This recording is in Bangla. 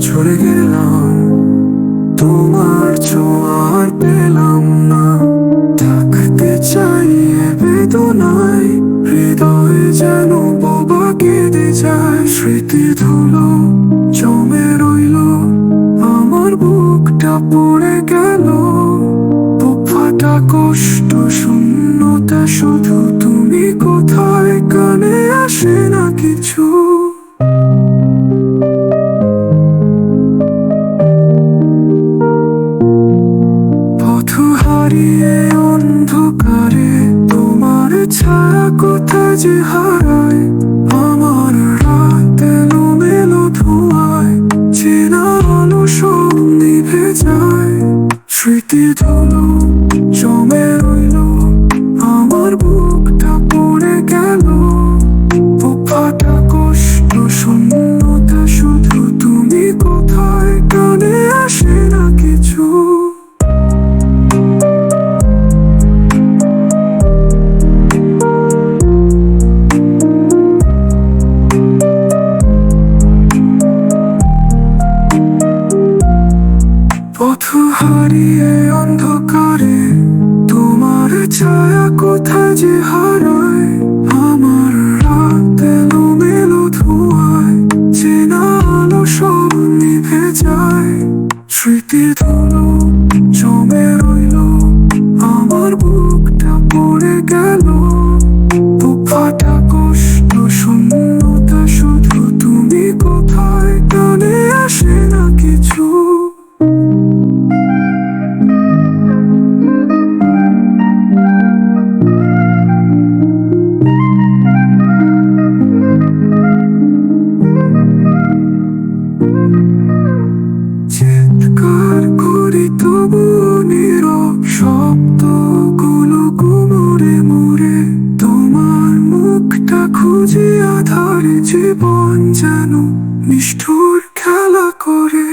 ঝরে গেলাম। তোমার ছোঁয়ার পেলাম না। থাকতে চাইয়ে বেদনায়, হৃদয়ে যেন বাবা কেঁদে যায়। স্মৃতি ধুলো জমে রইল, আমার বুকটা পড়ে গেল। ফাটা কষ্ট, শূন্যতা শুধু তুমি কোথায় কানে আসে না কিছু। হারিয়ে অন্ধকারে, তোমার ছাড়া কোথায় যে হারায়? আমার রাত এলো মেলো ধোঁয়ায়, চেনা আলো সব নিভে স্মৃতি ধুলো পথ হারিয়ে অন্ধকারে, তোমার ছায়া কোথায় যে হারায়? আমার রাত এলো মেলো ধোঁয়ায়, চেনা আলো সব নিভে যায়। স্মৃতি ধুলো জমে রইল, আমার বুকটা পড়ে গেল। ধরে জীবন যেন নিষ্ঠুর খেলা করে।